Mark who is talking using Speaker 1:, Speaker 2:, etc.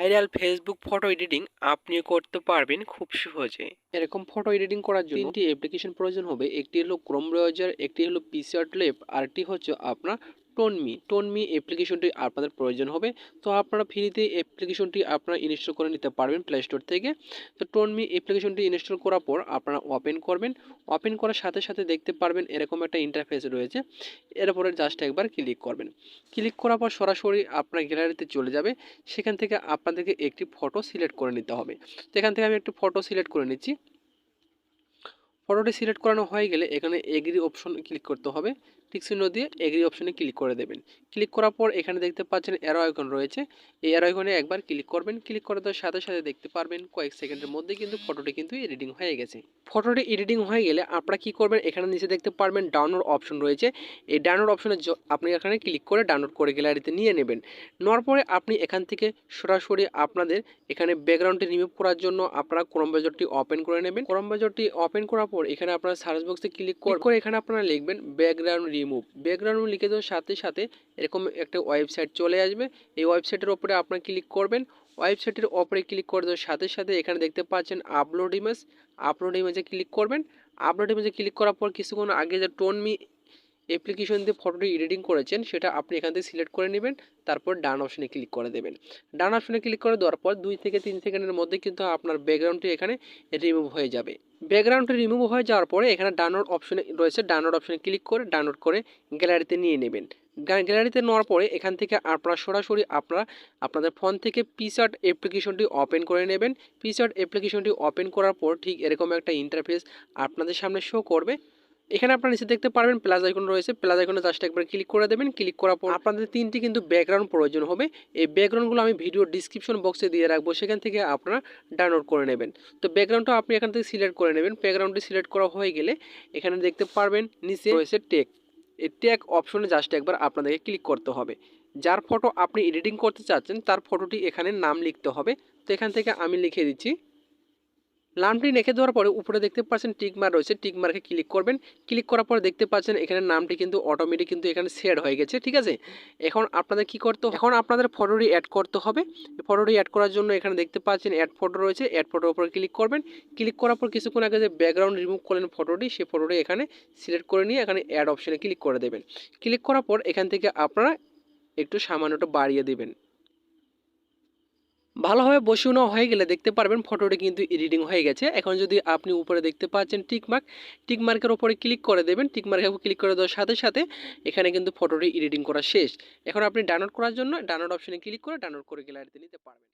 Speaker 1: Viral Facebook photo editing আপনিও করতে পারবেন খুব সহজে। এরকম ফটো এডিটিং করার জন্য তিনটি অ্যাপ্লিকেশন প্রয়োজন হবে একটি হলো ক্রোম ব্রাউজার একটি হলো পিসি আর একটি হচ্ছে আপনার টোনমি টোনমি অ্যাপ্লিকেশনটি আপনাদের প্রয়োজন হবে। তো আপনারা ফ্রিতে অ্যাপ্লিকেশনটি আপনারা ইনস্টল করে নিতে পারবেন প্লে স্টোর থেকে। তো টোনমি অ্যাপ্লিকেশনটি ইনস্টল করার পর আপনারা ওপেন করবেন। ওপেন করার সাথে সাথে দেখতে পারবেন এরকম একটা ইন্টারফেস রয়েছে। এরপরে জাস্ট একবার ক্লিক করবেন। ক্লিক করার পর সরাসরি আপনার গ্যালারিতে চলে যাবে। সেখান থেকে আপনাদেরকে একটি ফটো সিলেক্ট করে নিতে হবে। তো এখান থেকে আমি একটি ফটো সিলেক্ট করে নিচ্ছি। ফটোটি সিলেক্ট করানো হয়ে গেলে এখানে এগ্রি অপশন ক্লিক করতে হবে। টিক চিহ্ন দিয়ে এগ্রি অপশনে ক্লিক করে দেবেন। ক্লিক করার পর এখানে দেখতে পাচ্ছেন অ্যারো আইকন রয়েছে। এই অ্যারো আইকনে একবার ক্লিক করবেন। ক্লিক করে দেওয়ার সাথে সাথে দেখতে পারবেন কয়েক সেকেন্ডের মধ্যে কিন্তু ফটোটি কিন্তু এডিটিং হয়ে গেছে। ফটোটি এডিটিং হয়ে গেলে আপনারা কি করবেন? এখানে নিচে দেখতে পারবেন ডাউনলোড অপশন রয়েছে। এই ডাউনলোড অপশনে আপনি এখানে ক্লিক করে ডাউনলোড করে গ্যালারিতে নিয়ে নেবেন। নেওয়ার পরে আপনি এখান থেকে সরাসরি আপনাদের এখানে ব্যাকগ্রাউন্ডটি রিমুভ করার জন্য আপনারা ক্রোম ব্রাউজারটি ওপেন করে নেবেন। ক্রোম ব্রাউজারটি ওপেন করার পর এখানে আপনারা সার্চ বক্সে ক্লিক করে এখানে আপনারা লিখবেন ব্যাকগ্রাউন্ড রিমুভ ব্যাকগ্রাউন্ড লিখে দেওয়ার সাথে সাথে এরকম একটা ওয়েবসাইট চলে আসবে। এই ওয়েবসাইটের ওপরে আপনারা ক্লিক করবেন। ওয়েবসাইটের ওপরে ক্লিক করে দেওয়ার সাথে সাথে এখানে দেখতে পাচ্ছেন আপলোড ইমেজ আপলোড ইমেজে ক্লিক করবেন। আপলোড ইমেজে ক্লিক করার পর কিছুক্ষণ আগে যে টোনমি অ্যাপ্লিকেশন দিয়ে ফটোটি এডিটিং করেছেন, সেটা আপনি এখান থেকে সিলেক্ট করে নেবেন, তারপর ডান অপশনে ক্লিক করে দেবেন। ডান অপশনে ক্লিক করে দেওয়ার পর দুই থেকে তিন সেকেন্ডের মধ্যে কিন্তু আপনার ব্যাকগ্রাউন্ডটি এখানে রিমুভ হয়ে যাবে। ব্যাকগ্রাউন্ডটি রিমুভ হয়ে যাওয়ার পরে এখানে ডাউনলোড অপশনে রয়েছে ডাউনলোড অপশনে ক্লিক করে ডাউনলোড করে গ্যালারিতে নিয়ে নেবেন। গ্যা- গ্যালারিতে নেওয়ার পরে এখান থেকে আপনারা সরাসরি আপনারা, আপনাদের ফোন থেকে পিসার্ট অ্যাপ্লিকেশনটি ওপেন করে নেবেন। পিসার্ট অ্যাপ্লিকেশনটি ওপেন করার পর ঠিক এরকম একটা ইন্টারফেস আপনাদের সামনে শো করবে। এখানে আপনারা নিচে দেখতে পারবেন প্লাস আইকন রয়েছে। প্লাস আইকনে জাস্ট একবার ক্লিক করে দেবেন। ক্লিক করার পর আপনাদের তিনটি কিন্তু ব্যাকগ্রাউন্ড প্রয়োজন হবে। এই ব্যাকগ্রাউন্ডগুলো আমি ভিডিও ডিসক্রিপশন বক্সে দিয়ে রাখব। সেখান থেকে আপনারা ডাউনলোড করে নেবেন। তো ব্যাকগ্রাউন্ডটা আপনি এখান থেকে সিলেক্ট করে নেবেন। ব্যাকগ্রাউন্ডটি সিলেক্ট করা হয়ে গেলে এখানে দেখতে পারবেন নিচে রয়েছে টেক এই টেক অপশনে জাস্ট একবার আপনাদেরকে ক্লিক করতে হবে। যার ফটো আপনি এডিটিং করতে চাচ্ছেন, তার ফটোটি এখানে নাম লিখতে হবে। তো এখান থেকে আমি লিখে দিচ্ছি নামটি লিখে দেওয়ার পরে উপরে দেখতে পাচ্ছেন টিকমার রয়েছে। টিকমার্কে ক্লিক করবেন। ক্লিক করার পরে দেখতে পাচ্ছেন এখানে নামটি কিন্তু অটোমেটিক কিন্তু এখানে শেয়ার হয়ে গেছে, ঠিক আছে? এখন আপনাদের কি করতে হবে? এখন আপনাদের ফটোটি অ্যাড করতে হবে। ফটোটি অ্যাড করার জন্য এখানে দেখতে পাচ্ছেন অ্যাড ফটো রয়েছে। অ্যাড ফটোর উপরে ক্লিক করবেন। ক্লিক করার পর কিছুক্ষণ আগে যে ব্যাকগ্রাউন্ড রিমুভ করলেন ফটোটি সেই ফটোটি এখানে সিলেক্ট করে নিয়ে এখানে অ্যাড অপশনে ক্লিক করে দেবেন। ক্লিক করার পর এখান থেকে আপনারা একটু সামান্যটা বাড়িয়ে দেবেন। ভালোভাবে বসানো হয়ে গেলে দেখতে পারবেন ফটোটি কিন্তু এডিটিং হয়ে গেছে। এখন যদি আপনি উপরে দেখতে পাচ্ছেন টিকমার্ক টিকমার্কের ওপরে ক্লিক করে দেবেন। টিকমার্কের উপর ক্লিক করে দেওয়ার সাথে সাথে এখানে কিন্তু ফটোটি এডিটিং করা শেষ। এখন আপনি ডাউনলোড করার জন্য ডাউনলোড অপশানে ক্লিক করে ডাউনলোড করে গ্যালারিতে নিতে পারবেন।